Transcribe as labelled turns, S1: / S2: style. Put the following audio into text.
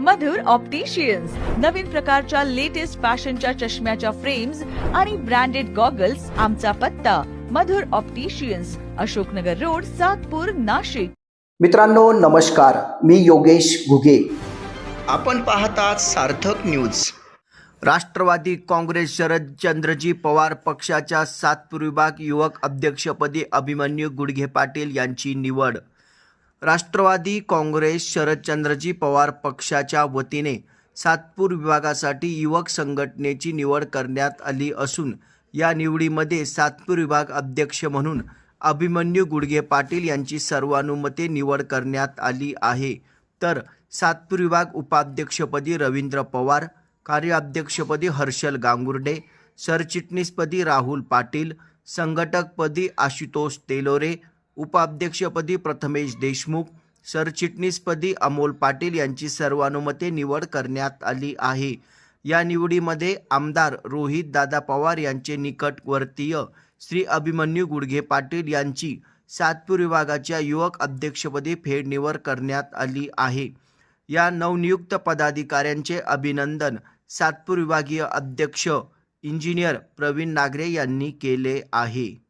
S1: मधुर opticians नवीन प्रकारच्या latest फॅशनच्या चष्म्याच्या फ्रेम्स आणि ब्रँडेड गॉगल्स आमचा पत्ता. Madhur opticians Ashoknagar road Satpur Nashik.
S2: मित्रांनो नमस्कार. मी योगेश घुगे.
S3: आपण पाहतात सार्थक न्यूज
S4: राष्ट्रवादी काँग्रेस शरदचंद्रजी पवार पक्षाच्या सातपूर विभाग युवक अध्यक्षपदी अभिमन्यू गुडघे पाटील यांची निवड. राष्ट्रवादी काँग्रेस शरदचंद्रजी पवार पक्षाच्या वतीने सातपूर विभागासाठी युवक संघटनेची निवड करण्यात आली असून या निवडीमध्ये सातपूर विभाग अध्यक्ष म्हणून अभिमन्यू गुडगे पाटील यांची सर्वानुमते निवड करण्यात आली आहे. तर सातपूर विभाग उपाध्यक्षपदी रवींद्र पवार कार्याध्यक्षपदी हर्षल गांगुर्डे सरचिटणीसपदी राहुल पाटील संघटकपदी आशुतोष तेलोरे उपाध्यक्षपदी प्रथमेश देशमुख सरचिटणीसपदी अमोल पाटील यांची सर्वानुमते निवड करण्यात आली आहे. या निवडीमध्ये आमदार रोहित दादा पवार यांचे निकटवर्तीय श्री अभिमन्यू गुडघे पाटील यांची सातपूर विभागाच्या युवक अध्यक्षपदी फेडनिवड करण्यात आली आहे. या नवनियुक्त पदाधिकाऱ्यांचे अभिनंदन सातपूर विभागीय अध्यक्ष इंजिनियर प्रवीण नागरे यांनी केले आहे.